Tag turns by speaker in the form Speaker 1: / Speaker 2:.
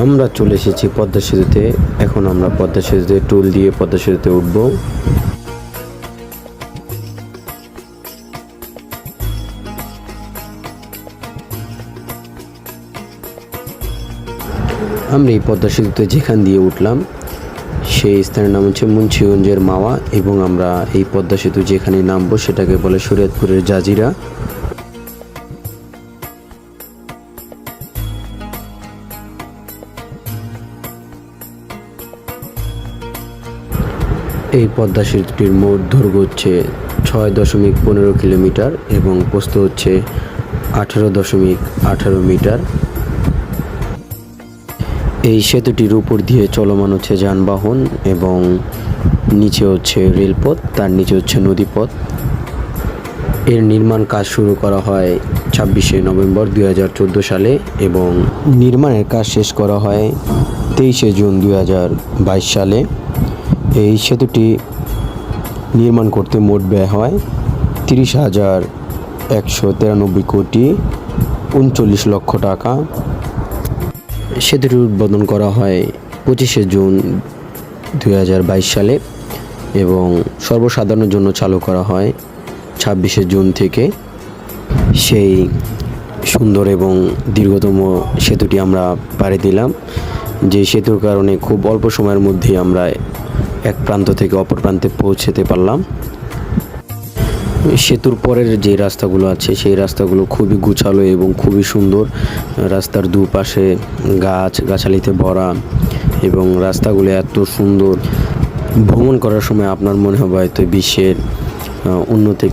Speaker 1: আমরা চলে এসেছি পদ্মা সেতুতে। এখন আমরা পদ্মা সেতুতে টুল দিয়ে পদ্মা সেতুতে উঠব। আমরা এই পদ্মা সেতুতে যেখান দিয়ে উঠলাম, সেই স্থানের নাম হচ্ছে মুন্সিগঞ্জের মাওয়া এবং আমরা এই পদ্মা সেতু যেখানে নামবো সেটাকে বলে শরীয়তপুরের জাজিরা। এই পদ্মা সেতুটির মোট দৈর্ঘ্য হচ্ছে ছয় দশমিক পনেরো কিলোমিটার এবং প্রস্থ হচ্ছে আঠারো দশমিক আঠারো মিটার। এই সেতুটির উপর দিয়ে চলমান হচ্ছে যানবাহন এবং নিচে হচ্ছে রেলপথ, তার নিচে হচ্ছে নদীপথ। এর নির্মাণ কাজ শুরু করা হয় ছাব্বিশে নভেম্বর দুই হাজার চোদ্দ সালে এবং নির্মাণের কাজ শেষ করা হয় তেইশে জুন দু হাজার বাইশ সালে। এই সেতুটি নির্মাণ করতে মোট ব্যয় হয় তিরিশ হাজার একশো তিরানব্বই কোটি উনচল্লিশ লক্ষ টাকা। সেতুটি উদ্বোধন করা হয় পঁচিশে জুন দু হাজার বাইশ সালে এবং সর্বসাধারণের জন্য চালু করা হয় ছাব্বিশে জুন থেকে। সেই সুন্দর এবং দীর্ঘতম সেতুটি আমরা পাড়ি দিলাম। যে সেতুর কারণে খুব অল্প সময়ের মধ্যেই আমরা এক প্রান্ত থেকে অপর প্রান্তে পৌঁছেতে পারলাম। সেতুর পরের যে রাস্তাগুলো আছে, সেই রাস্তাগুলো খুবই গুছালো এবং খুবই সুন্দর। রাস্তার দুপাশে গাছ, গাছালিতে ভরা এবং রাস্তাগুলো এত সুন্দর। ভ্রমণ করার সময় আপনার মনে হবে হয়তো বিশ্বের উন্নতি